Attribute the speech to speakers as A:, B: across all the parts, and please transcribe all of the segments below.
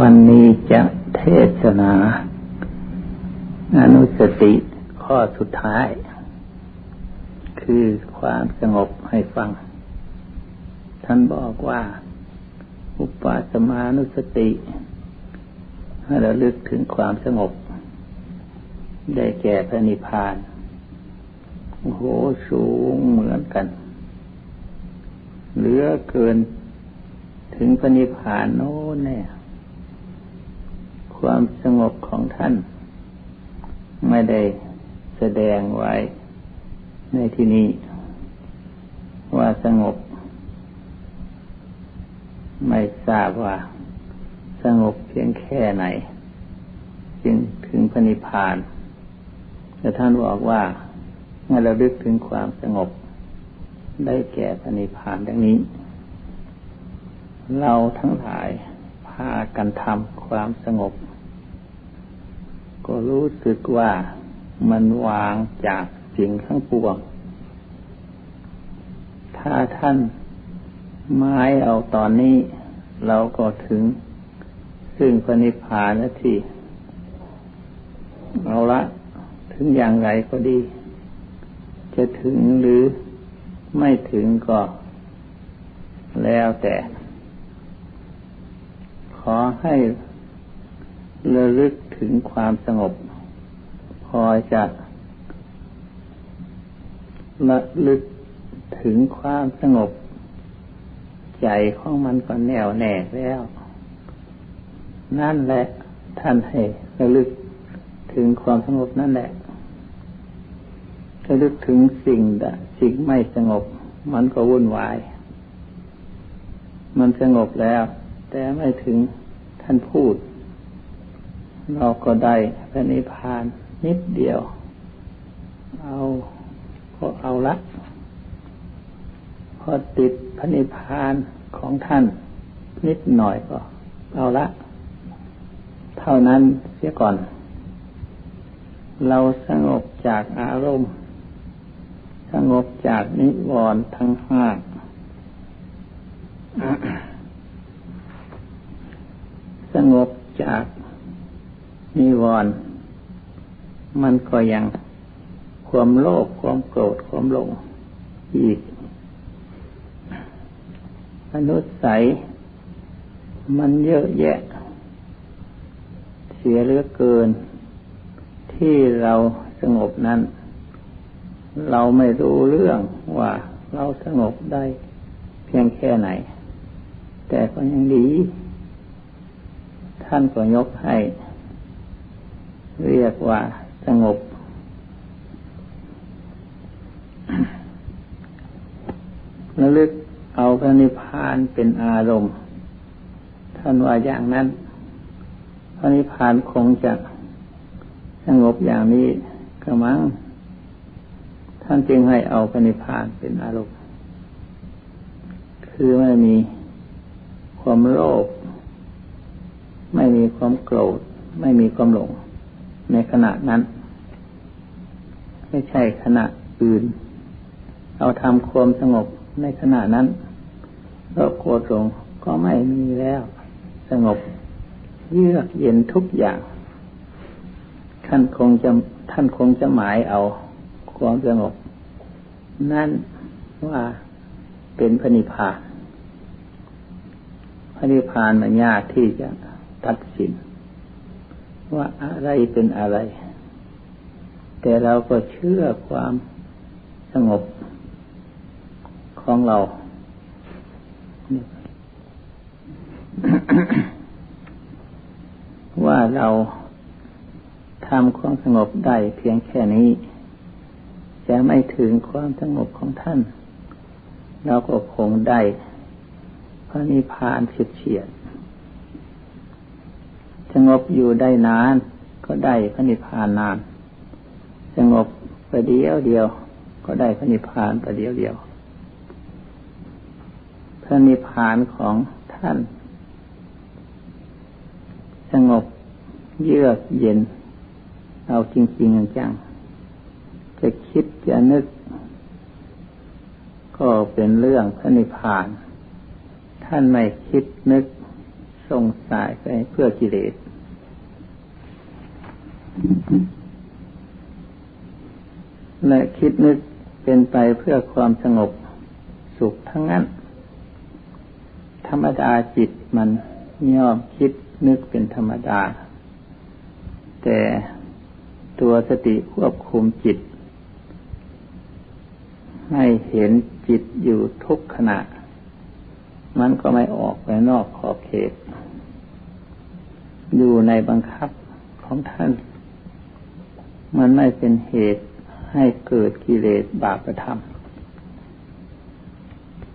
A: วันนี้จะเทศนาอนุสติข้อสุดท้าย คือความสงบให้ฟัง ท่านบอกว่า อุปาสมานุสติให้เระลึกถึงความสงบ ได้แก่พระนิพพานโอ้โหสูงเหมือนกัน เหลือเกินถึงพระนิพพานโน้นเนี่ย ความสงบของท่าน ไม่ได้แสดงไว้ในที่นี้ว่าสงบ ไม่ทราบว่า สงบเพียงแค่ไหน จึงถึงพระนิพพาน แต่ท่านบอกว่าเมื่อเราดึกถึงความสงบ ได้แก่พระนิพพานดังนี้ เราทั้งหลาย พากันทำความสงบ ก็รู้สึกว่ามันวางจากสิ่งทั้งปวง ถ้าท่านไม้เอาตอนนี้เราก็ถึง ซึ่งพระนิพพานแล้วที่เอาละ ถึงอย่างไรก็ดี จะถึงหรือไม่ถึงก็แล้วแต่ อให้ระลึกถึงความสงบ พอจะระลึกถึงความสงบ ใจของมันก็แน่วแน่แล้ว นั่นแหละท่านให้ระลึกถึงความสงบนั่นแหละระลึกถึงสิ่งใดสิ่งไม่สงบ มันก็วุ่นวาย มันสงบแล้ว แต่ไม่ถึงท่านพูด เราก็ได้พระนิพพานนิดเดียว เอาก็เอาละพอติดพระนิพพานของท่าน นิดหน่อยก็ เอาละ เท่านั้นเสียก่อน เราสงบจากอารมณ์สงบจากนิวรณ์ทั้งห้า งบจากนิวรณ์มันก็ยังความโลภความโกรธความหลงอีกอนุสัยมันเยอะแยะ เสียเหลือเกิน ที่เราสงบนั้น เราไม่รู้เรื่องว่าเราสงบได้เพียงแค่ไหน แต่ก็ยังดี ท่านก็ยกให้ เรียกว่าสงบ ระลึกเอาพระนิพพานเป็นอารมณ์ ท่านว่าอย่างนั้น พระนิพพานคงจะสงบอย่างนี้กระมัง ท่านจึงให้เอาพระนิพพานเป็นอารมณ์ คือไม่มีความโลภ ไม่มีความโกรธ ไม่มีความหลง ในขณะนั้น ไม่ใช่ขณะอื่น เอาทำความสงบในขณะนั้นโรคโกรธงก็ไม่มีแล้ว สงบ เยือกเย็นทุกอย่างท่านคงจะท่านคงจะหมายเอาความสงบ นั่นว่าเป็นพระนิพพานพระนิพพานมันยากที่จะ ตัดสิน ว่าอะไรเป็นอะไร แต่เราก็เชื่อความสงบของเรา ว่าเราทำความสงบได้เพียงแค่นี้ จะไม่ถึงความสงบของท่าน เราก็คงได้พระนิพพานเฉียด สงบอยู่ได้นาน ก็ได้พระนิพพานนาน สงบประเดียวเดียว ก็ได้พระนิพพานประเดียวเดียว พระนิพพานของท่าน สงบเยือกเย็น เอาจริง ๆ จังจะคิดจะนึก ก็เป็นเรื่องพระนิพพาน ท่านไม่คิดนึก ส่งสายไปเพื่อกิเลส และคิดนึกเป็นไปเพื่อความสงบสุขทั้งนั้น ธรรมดาจิตมันย่อมคิดนึกเป็นธรรมดา แต่ตัวสติควบคุมจิต ให้เห็นจิตอยู่ทุกขณะ มันก็ไม่ออกไปนอกขอบเขต อยู่ในบังคับของท่าน มันไม่เป็นเหตุให้เกิดกิเลสบาปธรรม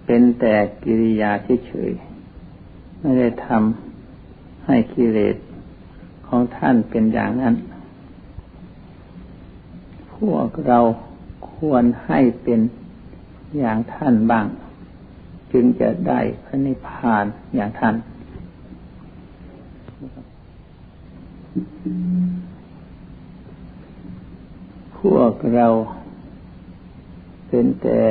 A: เป็นแต่กิริยาเฉยๆไม่ได้ทำให้กิเลสของท่านเป็นอย่างนั้น พวกเราควรให้เป็นอย่างท่านบ้าง จึงจะได้พระนิพพานอย่างท่านพวกเราเป็นแต่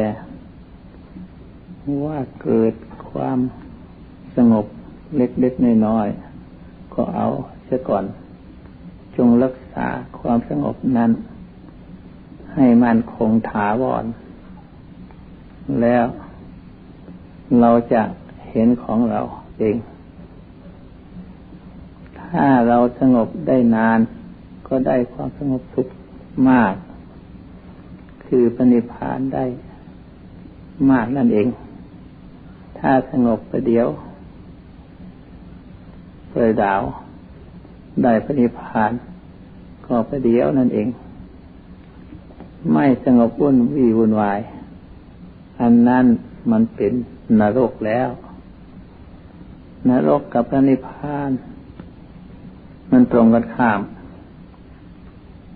A: ว่าเกิดความสงบเล็กๆน้อยๆก็เอาเสียก่อน จงรักษาความสงบนั้น ให้มันคงถาวร แล้ว เราจะเห็นของเราเอง ถ้าเราสงบได้นาน ก็ได้ความสงบสุขมาก คือปณิพานได้มากนั่นเอง ถ้าสงบประเดียวเปิดดาว ได้ปณิพาน ก็ประเดียวนั่นเอง ไม่สงบวุ่นวีวุ่นวาย อันนั้น มันเป็นนรกแล้ว นรกกับพระนิพพาน มันตรงกันข้าม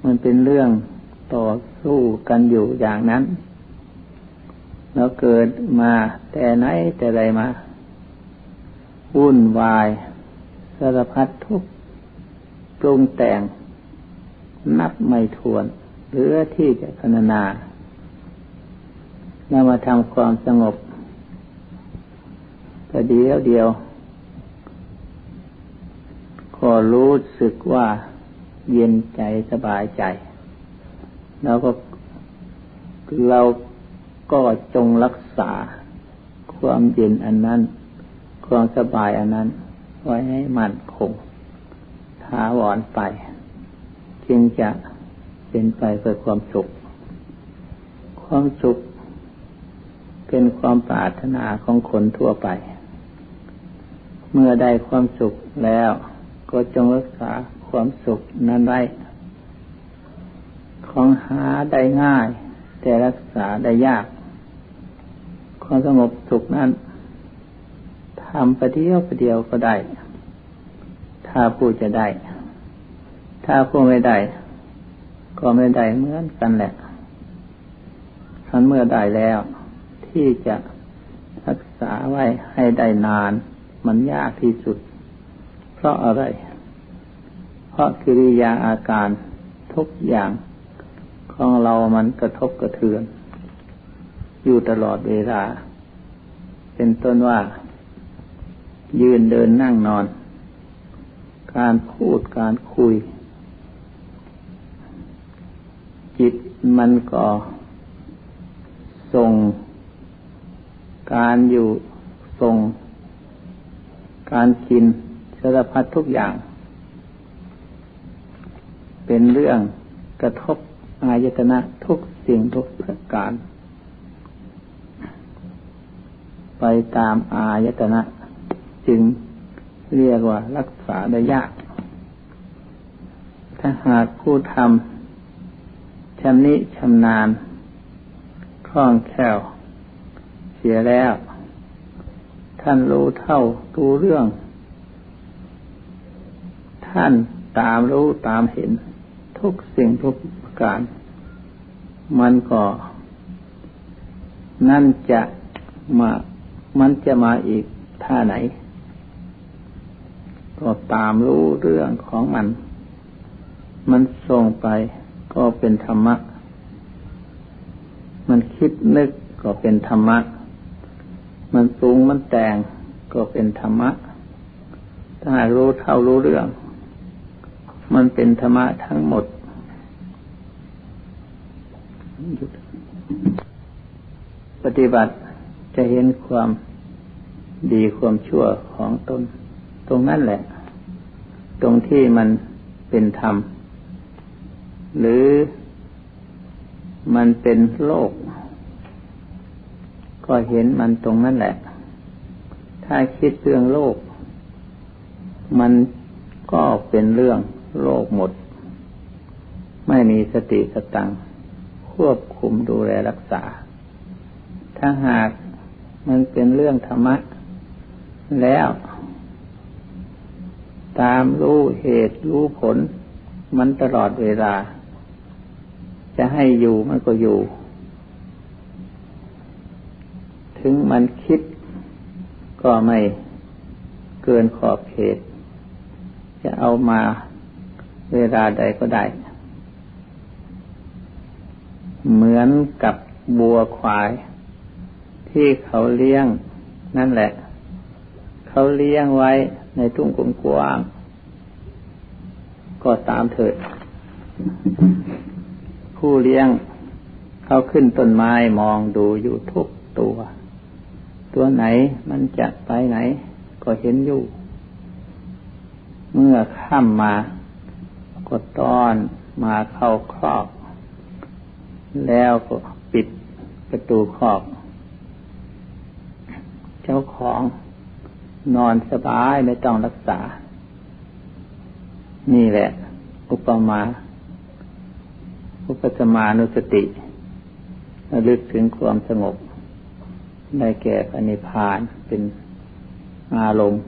A: มันเป็นเรื่องต่อสู้กันอยู่อย่างนั้น เราเกิดมาแต่ไหนแต่ไรมาวุ่นวายสารพัดทุกปรุงแต่ง นับไม่ทวน หรือที่จะพนานา เรามาทำความสงบแต่เดียวเดียวก็รู้สึกว่าเย็นใจสบายใจ แล้วก็เราก็จงรักษาความเย็นอันนั้น ความสบายอันนั้น ไว้ให้มันคงถาวรไป จึงจะเป็นไปเพื่อความสุข ความสุข เป็นความปรารถนาของคนทั่วไป เมื่อได้ความสุขแล้วก็จงรักษาความสุขนั้นไว้ ของหาได้ง่าย แต่รักษาได้ยาก ความสงบสุขนั้นทำประเดียวประเดียวก็ได้ ถ้าผู้จะได้ ถ้าผู้ไม่ได้ ก็ไม่ได้เหมือนกันแหละทันเมื่อได้แล้ว ที่จะรักษาไว้ให้ได้นาน มันยากที่สุด เพราะอะไร เพราะกิริยาอาการทุกอย่างของเรามันกระทบกระเทือน อยู่ตลอดเวลา เป็นต้นว่า ยืนเดินนั่งนอน การพูดการคุย จิตมันก็ส่ง การอยู่ส่งการกินสารพัดทุกอย่าง เป็นเรื่องกระทบอายตนะทุกสิ่งทุกประการ ไปตามอายตนะ จึงเรียกว่ารักษาได้ยาก ถ้าหากผู้ทำชำนิชำนาญคล่องแคล่ว สียแล้ว ท่านรู้เท่ารู้เรื่อง ท่านตามรู้ตามเห็น ทุกสิ่งทุกประการ มันก็ นั่นจะมา มันจะมาอีกท่าไหน ก็ตามรู้เรื่องของมัน มันส่งไปก็เป็นธรรมะ มันคิดนึกก็เป็นธรรมะ มันปรุงมันแต่งก็เป็นธรรมะ ถ้ารู้เท่ารู้เรื่อง มันเป็นธรรมะทั้งหมดปฏิบัติจะเห็นความดีความชั่วของตน ตรงนั้นแหละ ตรงที่มันเป็นธรรม หรือมันเป็นโลก ก็เห็นมันตรงนั้นแหละ ถ้าคิดเรื่องโลก มันก็เป็นเรื่องโลกหมด ไม่มีสติสตังควบคุมดูแลรักษา ถ้าหากมันเป็นเรื่องธรรมะ แล้ว ตามรู้เหตุรู้ผล มันตลอดเวลา จะให้อยู่มันก็อยู่ ถึงมันคิดก็ไม่เกินขอบเขต จะเอามาเวลาใดก็ได้ เหมือนกับบัวควาย ที่เขาเลี้ยง นั่นแหละ เขาเลี้ยงไว้ในทุ่งกว้างก็ตามเถิด ผู้เลี้ยงเขาขึ้นต้นไม้มองดูอยู่ทุกตัว ตัวไหนมันจะไปไหน ก็เห็นอยู่ เมื่อข้ามมาก็ต้อนมาเข้าครอบ แล้วก็ปิดประตูครอบ เจ้าของนอนสบายไม่ต้องรักษา นี่แหละ อุปมา อุปสมานุสติระลึกถึงความสงบ ได้แก่พระนิพพานเป็นอารมณ์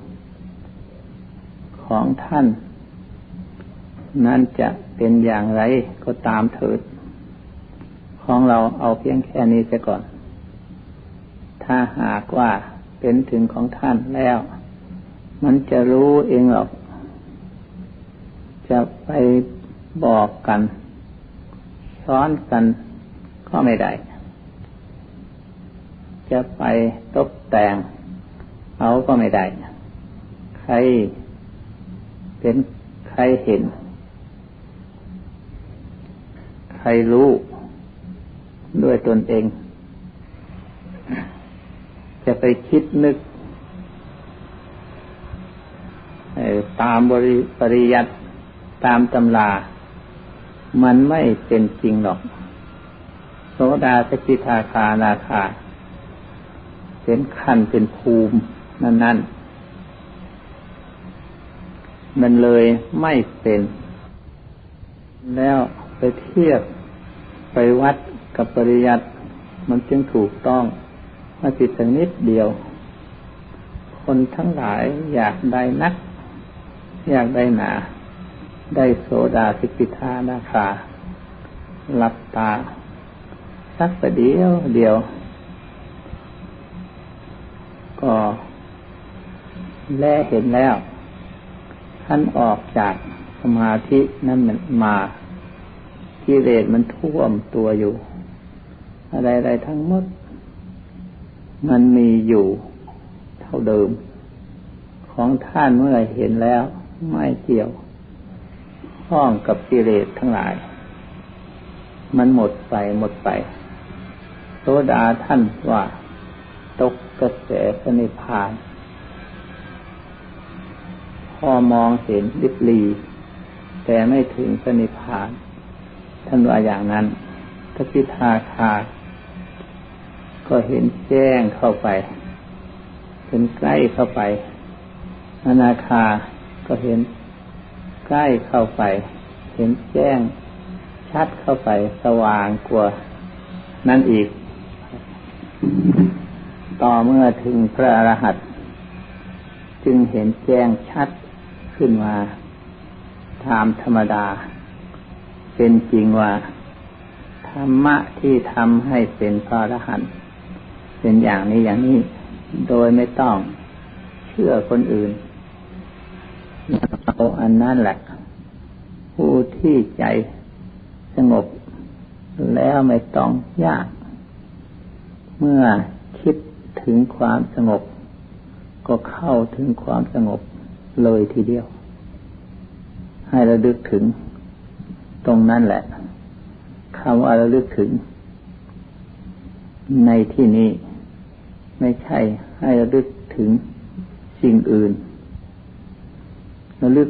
A: ของท่าน นั่นจะเป็นอย่างไรก็ตามเถิด ของเราเอาเพียงแค่นี้เสียก่อน ถ้าหากว่าเป็นถึงของท่านแล้ว มันจะรู้เองหรอก จะไปบอกกัน ซ้อนกันก็ไม่ได้ จะไปตกแต่งเอาก็ไม่ได้ ใครเป็นใครเห็น ใครรู้ด้วยตนเอง จะไปคิดนึกตามบริปริยัติตามตำรา มันไม่เป็นจริงหรอก โสดาสกิทาคานาคา เป็นขั้นเป็นภูมินั่นนั่นมันเลยไม่เป็น แล้วไปเทียบไปวัดกับปริยัติมันจึงถูกต้องมาจิตสักนิดเดียว คนทั้งหลายอยากได้นัก อยากได้หนา ได้โสดาสิกิทานาคาหลับตาสักประเดียวเดียว ก็แลเห็นแล้ว ท่านออกจากสมาธินั่นมันมากิเลสมันท่วมตัวอยู่ อะไรๆทั้งหมด มันมีอยู่เท่าเดิม ของท่านเมื่อเห็นแล้ว ไม่เกี่ยวห้องกับกิเลสทั้งหลาย มันหมดไปหมดไปโสดาท่านว่า ตกกระแสสนิพานพอมองเห็นลิบลี แต่ไม่ถึงสนิพาน ท่านว่าอย่างนั้นทพิทาคา ก็เห็นแจ้งเข้าไปเห็นใกล้เข้าไปอนาคา ก็เห็นใกล้เข้าไป เห็นแจ้งชัดเข้าไปสว่างกว่านั่นอีก ต่อเมื่อถึงพระอรหันต์จึงเห็นแจ้งชัดขึ้นมาตามธรรมดา เป็นจริงว่า ธรรมะที่ทำให้เป็นพระอรหันต์เป็นอย่างนี้อย่างนี้ โดยไม่ต้องเชื่อคนอื่นเอาอันนั้นแหละ ผู้ที่ใจสงบแล้วไม่ต้องยาก เมื่อคิด ถึงความสงบ ก็เข้าถึงความสงบเลยทีเดียว ให้ระลึกถึง ตรงนั้นแหละคำว่าระลึกถึง ในที่นี้ไม่ใช่ให้ระลึกถึงสิ่งอื่นระลึก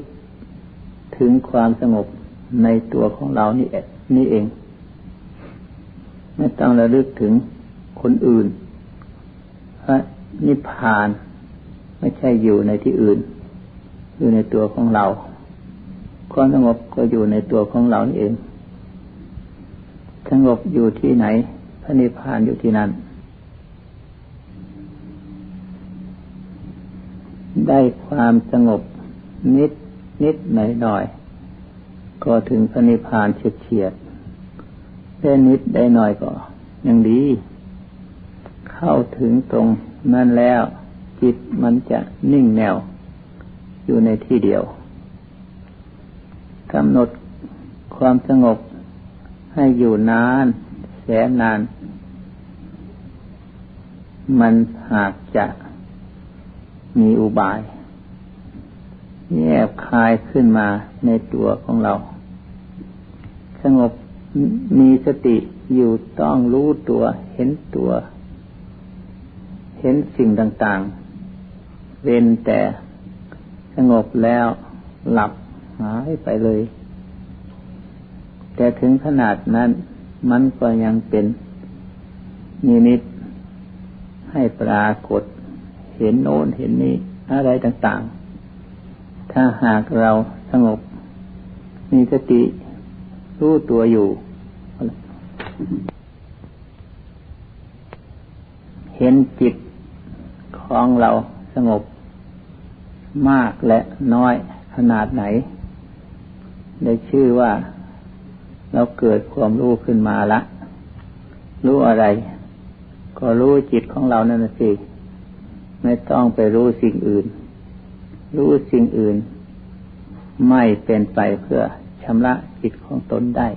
A: ถึงความสงบในตัวของเรานี่นี่เอง ไม่ต้องระลึกถึงคนอื่น นิพพานไม่ใช่อยู่ในที่อื่น อยู่ในตัวของเรา ความสงบก็อยู่ในตัวของเราเองสงบอยู่ที่ไหนพระนิพพานอยู่ที่นั่น ได้ความสงบนิดนิดหน่อยหน่อยก็ถึงพระนิพพานเฉียดเฉียดได้นิดได้หน่อยก็ยังดี เข้าถึงตรงนั้นแล้ว จิตมันจะนิ่งแนว อยู่ในที่เดียวกำหนดความสงบให้อยู่นาน แสนนาน มันหากจะมีอุบายแยบคายขึ้นมาในตัวของเรา สงบมีสติอยู่ต้องรู้ตัวเห็นตัว เห็นสิ่งต่างๆ เว้นแต่สงบแล้วหลับหายไปเลย แต่ถึงขนาดนั้นมันก็ยังเป็นนิมิตให้ปรากฏ เห็นโน้นเห็นนี้อะไรต่างๆ ถ้าหากเราสงบ มีสติรู้ตัวอยู่ เห็นจิต ของเราสงบมากและน้อยขนาดไหน ได้ชื่อว่าเราเกิดความรู้ขึ้นมาละ รู้อะไร ก็รู้จิตของเรานั่นสิ ไม่ต้องไปรู้สิ่งอื่น รู้สิ่งอื่น ไม่เป็นไปเพื่อชำระจิตของตนได้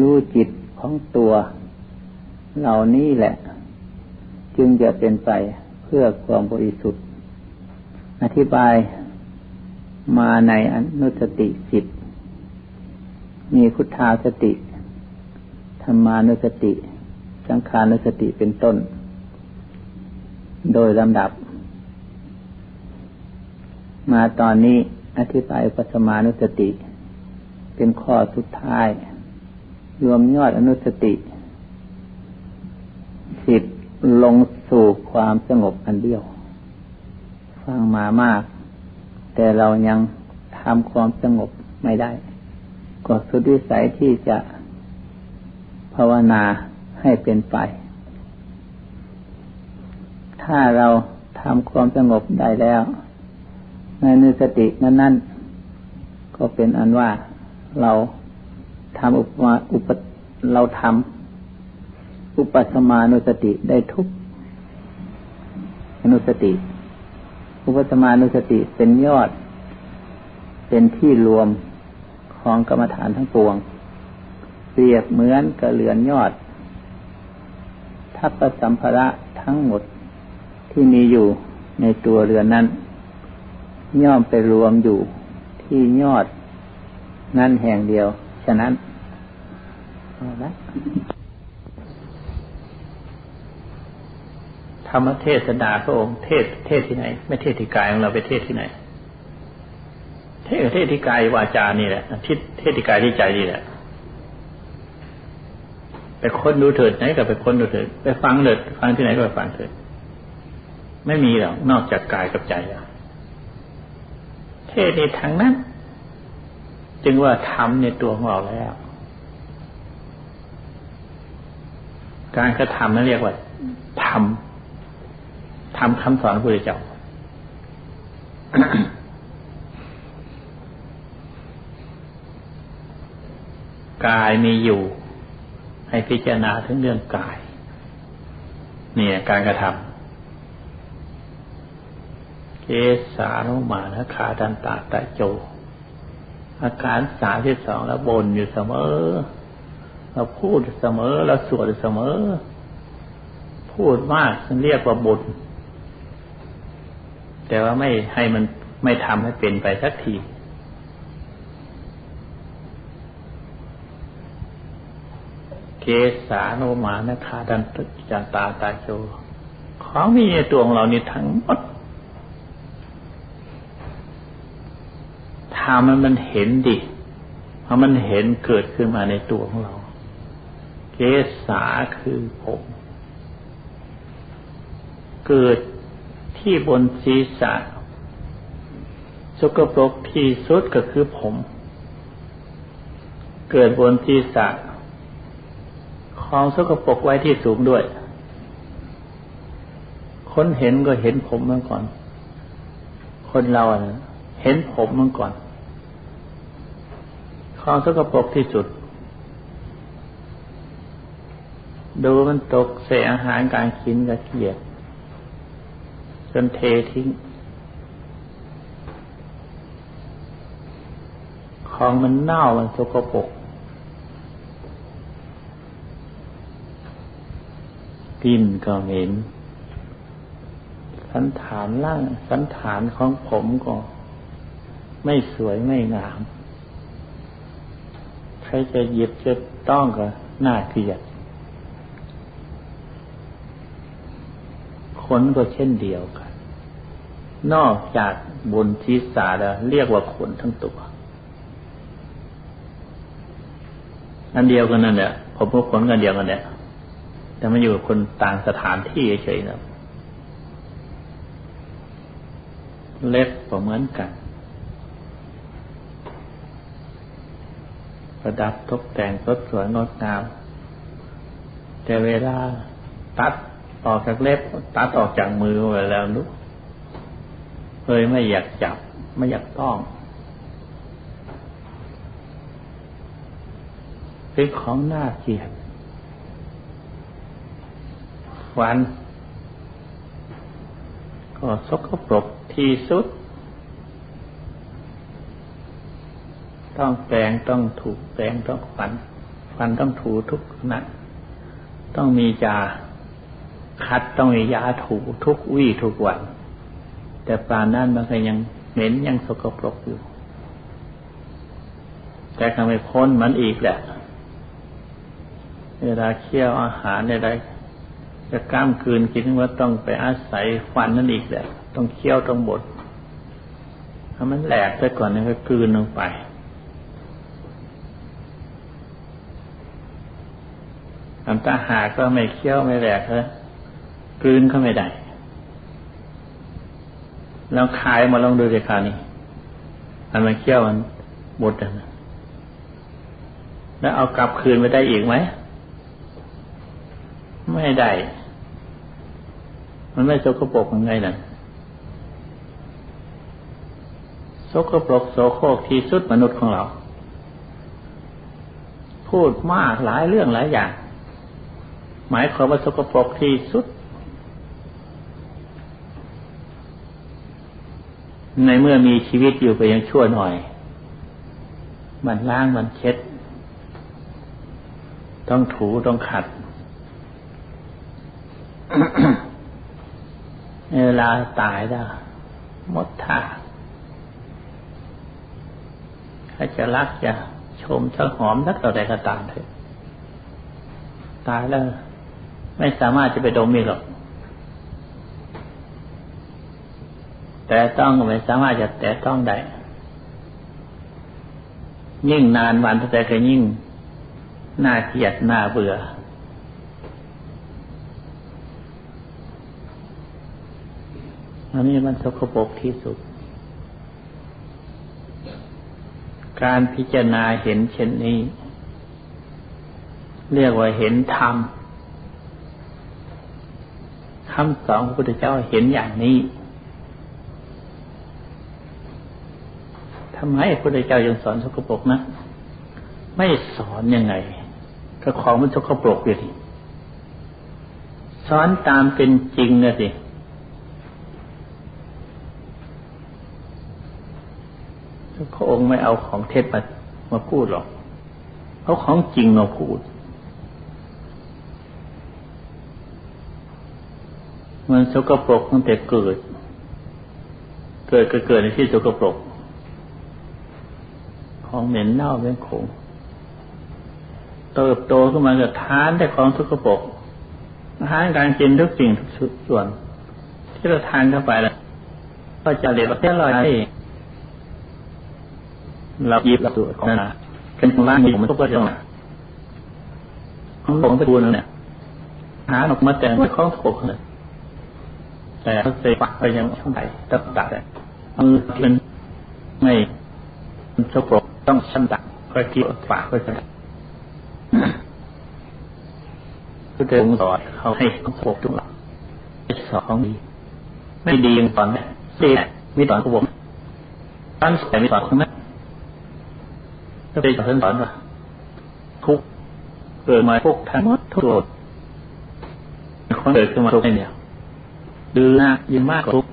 A: รู้จิตของตัว เหล่านี้แหละ จึงจะเป็นไป พื่อความบริสุทธิ์ อธิบายมาในอนุสติสิบมีพุทธาสติ ธรรมานุสติ สังขานุสติเป็นต้น โดยลำดับ มาตอนนี้อธิบายปัสมานุสติ เป็นข้อสุดท้าย รวมยอดอนุสติสิทธิ์ ลงสู่ความสงบอันเดียว ฟังมามาก แต่เรายังทำความสงบไม่ได้ ก็สุดวิสัยที่จะภาวนาให้เป็นไป ถ้าเราทำความสงบได้แล้ว ในนิสตินั้นนั้นก็เป็นอันว่าเราทำอุปมาอุปเราทำ อุปสมานุสติได้ทุกอนุสติ อุปสมานุสติเป็นยอด เป็นที่รวมของกรรมฐานทั้งปวง เปรียบเหมือนกระเลือนยอด ทัพสัมภระทั้งหมดที่มีอยู่ในตัวเรือนนั้น ย่อมไปรวมอยู่ที่ยอด นั่นแห่งเดียว ฉะนั้นเอาละ รรมเทศนาพระองค์เทศเทศที่ไหน ไม่เทศที่กายของเราไปเทศที่ไหน เทศเทศที่กายวาจานี่แหละทิศเทศที่กายที่ใจนี่แหละไปค้นดูเถิดไหนก็ไปค้นดูเถิดไปฟังเถิดฟังที่ไหนก็ไปฟังเถิดไม่มีหรอกนอกจากกายกับใจแล้วเทศในทางนั้น จึงว่าทำในตัวของเราแล้ว การกระทำนั้นเรียกว่าทำ ทำคำสอนพระพุทธเจ้ากายมีอยู่ ให้พิจารณาถึงเรื่องกาย เนี่ย การกระทำเกสานุมานะขาดันตาตะโจ อาการสามที่สองแล้วบนอยู่เสมอ เราพูดเสมอเราสวดเสมอ พูดมากเรียกว่าบุญ แต่ว่าไม่ให้มันไม่ทำให้เป็นไปสักที เกสาโนมานะคาดันตจาตาตาโจ ของมีในตัวของเรานี่ทั้งหมดทำมันมันเห็นดิเพราะมันเห็นเกิดขึ้นมาในตัวของเรา เกสาคือผม เกิด ที่บนศีรษะสกปรกที่สุดก็คือผม เกิดบนศีรษะของสกปรกไว้ที่สูงด้วย คนเห็นก็เห็นผมมาก่อน คนเราเห็นผมมาก่อนของสกปรกที่สุด ดูมันตกเศษอาหารการกินกระเกียด จนเททิ้ง ของมันเน่ามันสกปรกกินก็เหม็นสันฐานล่างสันฐานของผมก็ไม่สวยไม่งาม ใครจะหยิบจะต้องก็น่าเกลียดขนก็เช่นเดียวกัน นอกจากบนศีรษะแล้วเรียกว่าขนทั้งตัว อันเดียวกันนั่นแหละผมก็ขนกันเดียวกันเนี่ยแต่มันอยู่กับคนต่างสถานที่เฉยๆนะเล็บก็เหมือนกัน ประดับตกแต่งสดสวยงดงาม แต่เวลาตัดออกจากเล็บ ตัดออกจากมือไปแล้วนุก เลยไม่อยากจับ ไม่อยากต้องเป็นของน่าเกลียดฟันก็สกปรกที่สุด ต้องแปรงต้องถูกแปรงต้องฟัน ฟันต้องถูทุกนะต้องมียาคัดต้องมียาถูทุกวี่ทุกวัน แต่ปลานั้นมันก็ยังเหม็นยังสกปรกอยู่ แต่ทำให้พ้นมันอีกแหละ เวลาเคี่ยวอาหารใดจะกล้ามคืนคิดว่าต้องไปอาศัยฟันนั่นอีกแหละ ต้องเคี่ยวต้องบดถ้ามันแหลกไปก่อนนี่ก็คืนลงไปอันตาหาก็ไม่เคี้ยวไม่แหลกเลยกลืนก็ไม่ได้ แล้วขายมาลองดูเลยค่ะนี่อันมันเคี้ยวมันบดนะแล้วเอากลับคืนไปได้อีกไหม ไม่ได้ มันไม่สกปรกยังไงล่ะสกปรกโสโครกที่สุดมนุษย์ของเรา พูดมากหลายเรื่องหลายอย่าง หมายความว่าสกปรกที่สุด ในเมื่อมีชีวิตอยู่ไปยังชั่วหน่อย มันล้างมันเช็ด ต้องถูต้องขัดเวลาตายแล้วหมดท่าถ้าจะรักจะชมจะหอมนักต่อใดก็ตามเถอะตายแล้ว ไม่สามารถจะไปดมมีหรอก แต่ต้องไม่สามารถจะแต่ต้องได้ ยิ่งนานวันแต่ก็ยิ่งน่าเกลียดน่าเบื่อ อันนี้มันสกปรกที่สุด การพิจารณาเห็นเช่นนี้ เรียกว่าเห็นธรรมคำสอนพระพุทธเจ้าเห็นอย่างนี้ ทำไมพระพุทธเจ้ายังสอนสกปรกนะ ไม่สอนยังไงก็ของมันสกปรกอยู่ดิสอนตามเป็นจริงนะสิพระองค์ไม่เอาของเท็จมามาพูดหรอกเอาของจริงมาพูด มันสกปรกตั้งแต่เกิด เกิดก็เกิดในที่สกปรก ของเหม็นเน่าเป็นขงเติบโตขึ้นมาจะทานแต่ของสกปกอาหารการกินทุกสิ่งทุกส่วน ที่เราทานเข้าไปแล้วก็จะเหลือแค่ลอยเราหยิบเราสูตรของนะเป็นของร่างอยู่มันก็จะของหลงตะกูลเนี่ยหาออกมาแต่ไม่คล้องสกปรกเลยแต่เขาเสปักไปยังช่องไหนตัดตัดมือเป็นไม่สกปรก ต้องชั้นตักค่อยที่ปากค่อยจะก็เดินสอนเขาให้สกปรกทุกหลักสอนของดีไม่ดียังสอนไหมดีมีสอนขบวนตั้งแต่มีสอนใช่ไหมก็เป็นสอนสอนว่าทุกเกิดมาทุกทั้งหมดทุกโกรธคนเกิดขึ้นมาทุกเนี่ยดื้อหน้ายิ่งมากทุก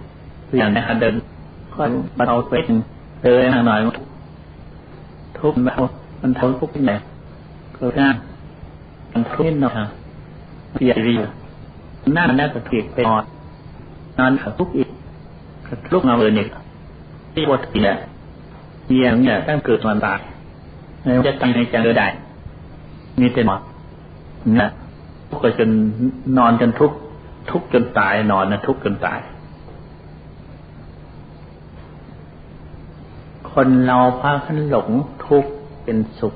A: อย่างในหัดเดินก็มาเอาเป็นเดินหน่อย ทุกข์มันมันทนทุกที่ไหนเกิดหน้ามันทุกนิดหน่อยเพียรีหน้ามันน่าจะเพียกไปนอนนอนทุกข์อีกทุกมาเลยเนี่ยที่ปวดเนี่ยเพียงเนี่ยตั้งเกิดมันตายไม่จะตั้งในใจเออได้มีแต่หมดนะทุกข์จนนอนจนทุกข์ทุกข์จนตายนอนนะทุกข์จนตาย คนเราพาขันหลงทุกข์เป็นสุข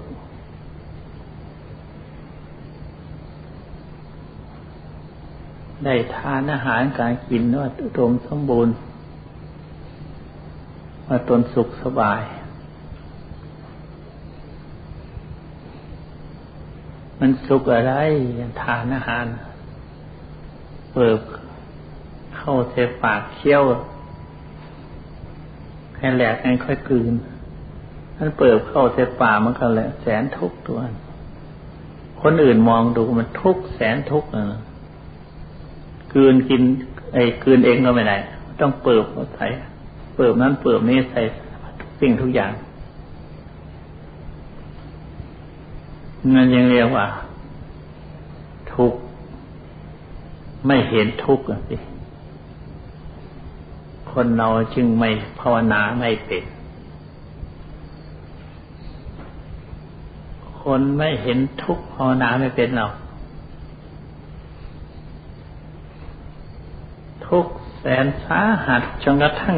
A: ได้ทานอาหารการกินว่าตรงสมบูรณ์ ว่าตนสุขสบาย มันสุขอะไรทานอาหารเปิบเข้าเทปากเคี้ยว แค่แหลกไงค่อยกลืนมันเปิบเข้าเทปามันก็แหละแสนทุกตัว คนอื่นมองดูมันทุกแสนทุกข์อะกลืนกิน ไอ้กลืนเองก็ไม่ได้ต้องเปิบใส่เปิบนั้นเปิบนี้ใส่ทุกสิ่งทุกอย่างนั่นยังเรียกว่า ทุกไม่เห็นทุกข์สิ คนเราจึงไม่ภาวนาไม่เป็น คนไม่เห็นทุกข์ภาวนาไม่เป็นเราทุกแสนสาหัสจนกระทั่ง